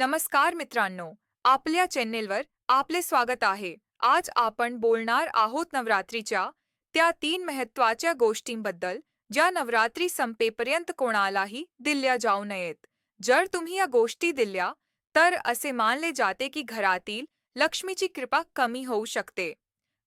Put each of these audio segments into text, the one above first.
नमस्कार मित्रांनो आपल्या चॅनेलवर आपले स्वागत आहे. आज आपण बोलणार आहोत नवरात्रीच्या त्या तीन महत्त्वाच्या गोष्टींबद्दल ज्या नवरात्री संपेपर्यंत कोणालाही दिल्या जाऊ नयेत. जर तुम्ही या गोष्टी दिल्या तर असे मानले जाते की घरातील लक्ष्मीची कृपा कमी होऊ शकते.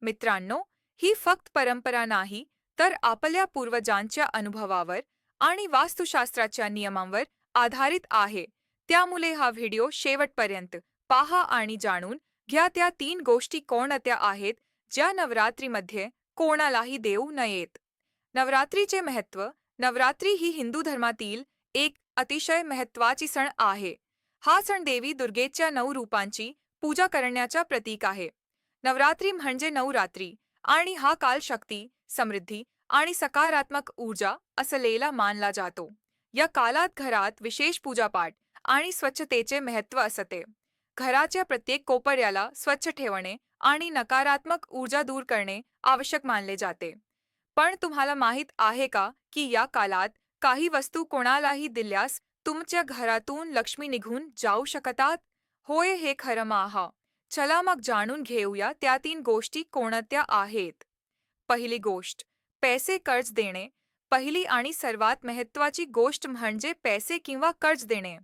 मित्रांनो ही फक्त परंपरा नाही तर आपल्या पूर्वजांच्या अनुभवावर आणि वास्तुशास्त्राच्या नियमांवर आधारित आहे. त्यामुळे हा व्हिडिओ शेवटपर्यंत पाहा आणि जाणून घ्या त्या तीन गोष्टी कोणत्या आहेत ज्या नवरात्रीमध्ये कोणालाही देऊ नयेत. नवरात्रीचे महत्त्व नवरात्री ही हिंदू धर्मातील एक अतिशय महत्त्वाची सण आहे. हा सण देवी दुर्गेच्या नऊ रूपांची पूजा करण्याचा प्रतीक आहे. नवरात्री म्हणजे नवरात्री आणि हा काल शक्ती समृद्धी आणि सकारात्मक ऊर्जा असलेला मानला जातो. या कालात घरात विशेष पूजापाठ आणि स्वच्छतेचे महत्त्व असते घराच्या प्रत्येक कोपऱ्याला स्वच्छ ठेवणे आणि नकारात्मक ऊर्जा दूर करणे आवश्यक मानले जाते. पण तुम्हाला माहीत आहे का की या कालात काही वस्तू कोणालाही दिल्यास तुमच्या घरातून लक्ष्मी निघून जाऊ शकतात? होय हे खरं माहा. चला मग जाणून घेऊया त्या तीन गोष्टी कोणत्या आहेत. पहिली गोष्ट पैसे कर्ज देणे. पहिली आणि सर्वात महत्त्वाची गोष्ट म्हणजे पैसे किंवा कर्ज देणे.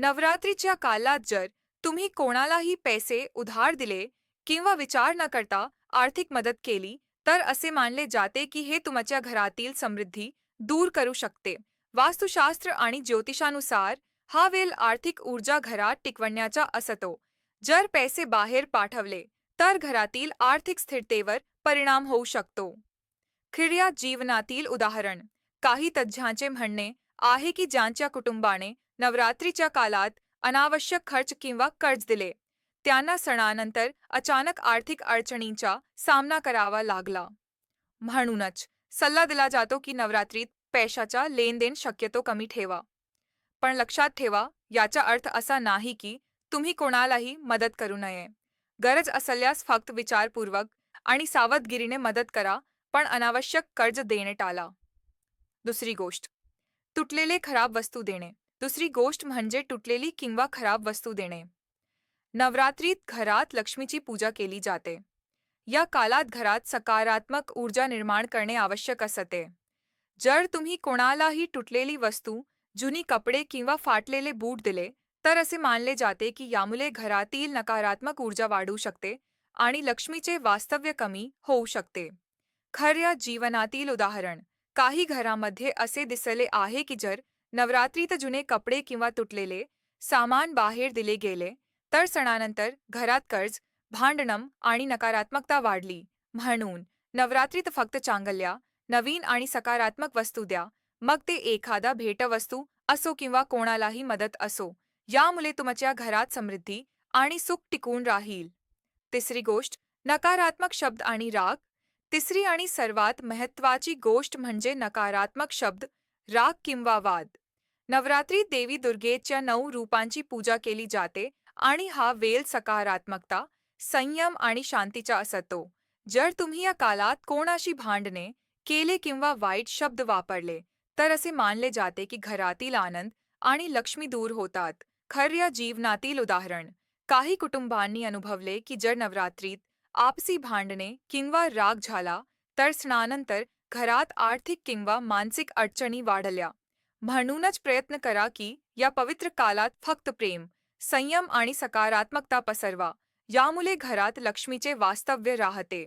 नवरात्रीच्या कालात जर तुम्ही कोणालाही पैसे उधार दिले किंवा विचार न करता आर्थिक मदत केली तर असे मानले जाते की हे तुमच्या घरातील समृद्धी दूर करू शकते. वास्तुशास्त्र आणि ज्योतिषानुसार हा वेल आर्थिक ऊर्जा घरात टिकवण्याचा असतो. जर पैसे बाहेर पाठवले तर घरातील आर्थिक स्थिरतेवर परिणाम होऊ शकतो. खिर्या जीवनातील उदाहरण काही तज्ज्ञांचे म्हणणे आहे की ज्यांच्या कुटुंबाने नवरात्रीच्या कालात अनावश्यक खर्च किंवा कर्ज दिले. त्यांना सणानंतर अचानक आर्थिक अडचणींचा सामना करावा लागला. म्हणूनच सल्ला दिला जातो की नवरात्रीत पैशाचा लेनदेन शक्यतो कमी ठेवा. पण लक्षात ठेवा याचा अर्थ असा नाही की तुम्ही कोणालाही मदत करू नये. गरज असल्यास फक्त विचारपूर्वक आणि सावधगिरीने मदत करा पण अनावश्यक कर्ज देणे टाळा दुसरी गोष्ट तुटलेले खराब वस्तू देणे. दुसरी गोष्ट म्हणजे तुटलेली किंवा खराब वस्तू देणे. नवरात्रीत घरात लक्ष्मीची पूजा केली जाते. या कालात घरात सकारात्मक ऊर्जा निर्माण करणे आवश्यक असते. जर तुम्ही कोणालाही तुटलेली वस्तू जुनी कपडे किंवा फाटलेले बूट दिले तर असे मानले जाते की यामुळे घरातील नकारात्मक ऊर्जा वाढू शकते आणि लक्ष्मीचे वास्तव्य कमी होऊ शकते. खऱ्या जीवनातील उदाहरण काही घरामध्ये असे दिसले आहे की जर नवरात्रीत जुने कपडे किंवा तुटलेले सामान बाहेर दिले गेले तर सणानंतर घरात कर्ज भांडणम आणि नकारात्मकता वाढली. म्हणून नवरात्रीत फक्त चांगल्या नवीन आणि सकारात्मक वस्तू द्या. मग ते एखादा भेटवस्तू असो किंवा कोणालाही मदत असो यामुळे तुमच्या घरात समृद्धी आणि सुख टिकून राहील. तिसरी गोष्ट नकारात्मक शब्द आणि राग. तिसरी आणि सर्वात महत्त्वाची गोष्ट म्हणजे नकारात्मक शब्द राग किंवा वाद. नवरात्री देवी दुर्गेच्या नऊ रूपांची पूजा केली जाते आणि हा वेल सकारात्मकता संयम आणि शांतीचा असतो. जर तुम्ही या कालात कोणाशी भांडणे केले किंवा वाईट शब्द वापरले तर असे मानले जाते की घरातील आनंद आणि लक्ष्मी दूर होतात. खऱ्या जीवनातील उदाहरण. काही कुटुंबांनी अनुभवले की जर नवरात्रीत आपसी भांडणे किंवा राग झाला तर स्नानंतर घरात आर्थिक किंवा मानसिक अडचणी वाढल्या. म्हणूनच प्रयत्न करा की या पवित्र कालात फक्त प्रेम संयम आणि सकारात्मकता पसरवा. यामुळे घरात लक्ष्मीचे वास्तव्य राहते.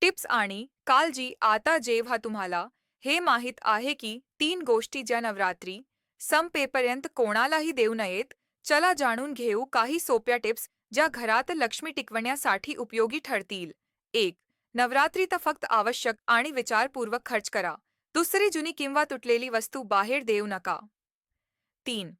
टिप्स आणि काळजी आता जेव्हा तुम्हाला हे माहीत आहे की तीन गोष्टी ज्या नवरात्री संपेपर्यंत कोणालाही देऊ नयेत चला जाणून घेऊ काही सोप्या टिप्स ज्या घरात लक्ष्मी टिकवण्यासाठी उपयोगी ठरतील. एक नवरात्रीत फक्त आवश्यक आणि विचारपूर्वक खर्च करा. दुसरी जुनी किंवा तुटलेली वस्तू बाहेर देऊ नका. तीन,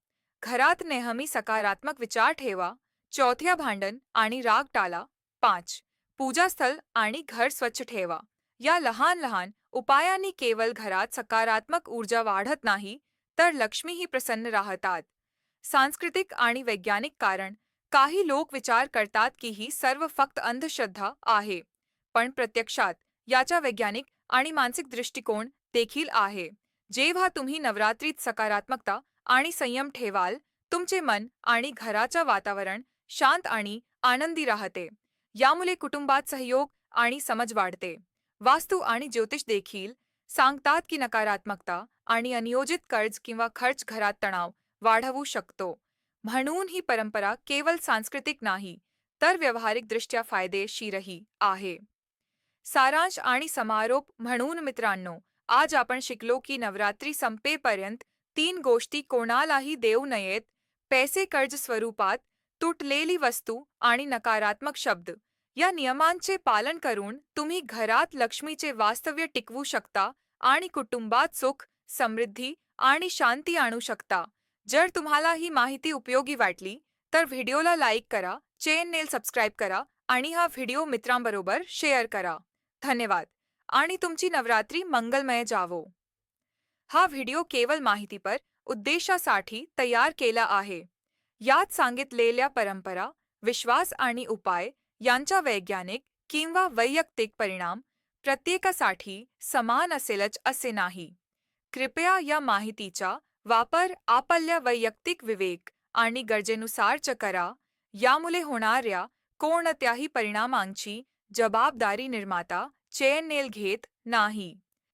घरात नेहमी सकारात्मक विचार ठेवा. चौथ्या भांडण आणि राग टाळा पाच पूजास्थळ आणि घर स्वच्छ ठेवा. या लहान लहान उपायांनी केवळ घरात सकारात्मक ऊर्जा वाढत नाही, तर लक्ष्मीही प्रसन्न राहतात. सांस्कृतिक आणि वैज्ञानिक कारण, काही लोक विचार करतात की ही सर्व फक्त अंधश्रद्धा आहे. पण प्रत्यक्षात याचा वैज्ञानिक आणि मानसिक दृष्टिकोन देखील आहे. जेव्हा तुम्ही नवरात्रीत सकारात्मकता आणि संयम ठेवाल तुमचे मन आणि घराचं वातावरण शांत आणि आनंदी राहते. यामुळे कुटुंबात सहयोग आणि समज वाढते. वास्तू आणि ज्योतिष देखील सांगतात की नकारात्मकता आणि अनियोजित कर्ज किंवा खर्च घरात तणाव वाढवू शकतो. म्हणून ही परंपरा केवळ सांस्कृतिक नाही तर व्यावहारिकदृष्ट्या फायदेशीरही आहे. सारांश आणि समारोप म्हणून मित्रांनो आज आपण शिकलो की नवरात्री संपेपर्यंत तीन गोष्टी कोणालाही देऊ नयेत पैसे कर्ज स्वरूपात तुटलेली वस्तू आणि नकारात्मक शब्द. या नियमांचे पालन करून तुम्ही घरात लक्ष्मीचे वास्तव्य टिकवू शकता आणि कुटुंबात सुख समृद्धी आणि शांती आणू शकता. जर तुम्हाला ही माहिती उपयोगी वाटली तर व्हिडिओला लाईक करा चेन नेल सबस्क्राईब करा आणि हा व्हिडिओ मित्रांबरोबर शेअर करा. धन्यवाद. आणि तुमची नवरात्री मंगलमय जावो. हा व्हिडिओ केवळ माहितीपर उद्देशासाठी तयार केला आहे. यात सांगितलेल्या परंपरा विश्वास आणि उपाय यांचा वैज्ञानिक किंवा वैयक्तिक परिणाम प्रत्येकासाठी समान असेलच असे नाही. कृपया या माहितीचा वापर आपल्या वैयक्तिक विवेक आणि गरजेनुसारच करा. यामुळे होणाऱ्या कोणत्याही परिणामांची जबाबदारी निर्माता चेन नेल घेत नाही.